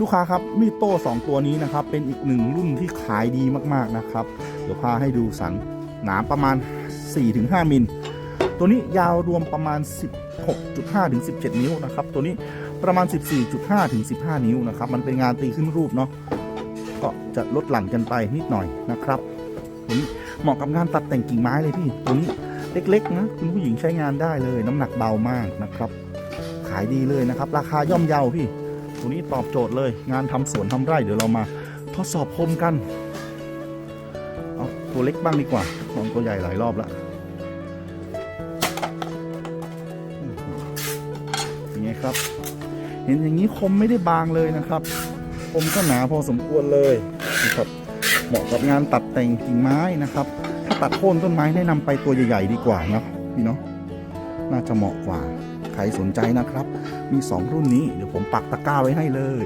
ลูกค้าครับมีดโต้สองตัวนี้นะครับเป็นอีกหนึ่งรุ่นที่ขายดีมากๆนะครับ เดี๋ยวพาให้ดูสันหนาประมาณ 4-5 มิล ตัวนี้ยาวรวมประมาณ 16.5ถึง17 นิ้วนะครับตัวนี้ประมาณ 14.5ถึง15 นิ้วนะครับมันเป็นงานตีขึ้นรูปเนาะก็จะลดหลั่นกันไปนิดหน่อยนะครับตัวนี้เหมาะกับงานตัดแต่งกิ่งไม้เลยพี่ตัวนี้เล็กๆนะคุณผู้หญิงใช้งานได้เลย น้ำหนักเบามากนะครับ ขายดีเลยนะครับ ราคาย่อมเยาพี่ ตัวนี้ตอบโจทย์เลย งานทำสวนทำไร่เดี๋ยวเรามา ทดสอบคมกัน เอาตัวเล็กบ้างดีกว่าลองตัวใหญ่หลายรอบแล้วอย่างนี้ครับ เห็นอย่างนี้คมไม่ได้บางเลยนะครับ คมก็หนาพอสมควรเลยนะครับเหมาะกับงานตัดแต่งกิ่งไม้นะครับ ถ้าตัดโค่นต้นไม้แนะนำไปตัวใหญ่ ๆ ดีกว่าเนาะพี่เนาะน่าจะเหมาะกว่า ใครสนใจนะครับ มี 2 รุ่นนี้เดี๋ยวผมปักตะกร้าไว้ให้เลย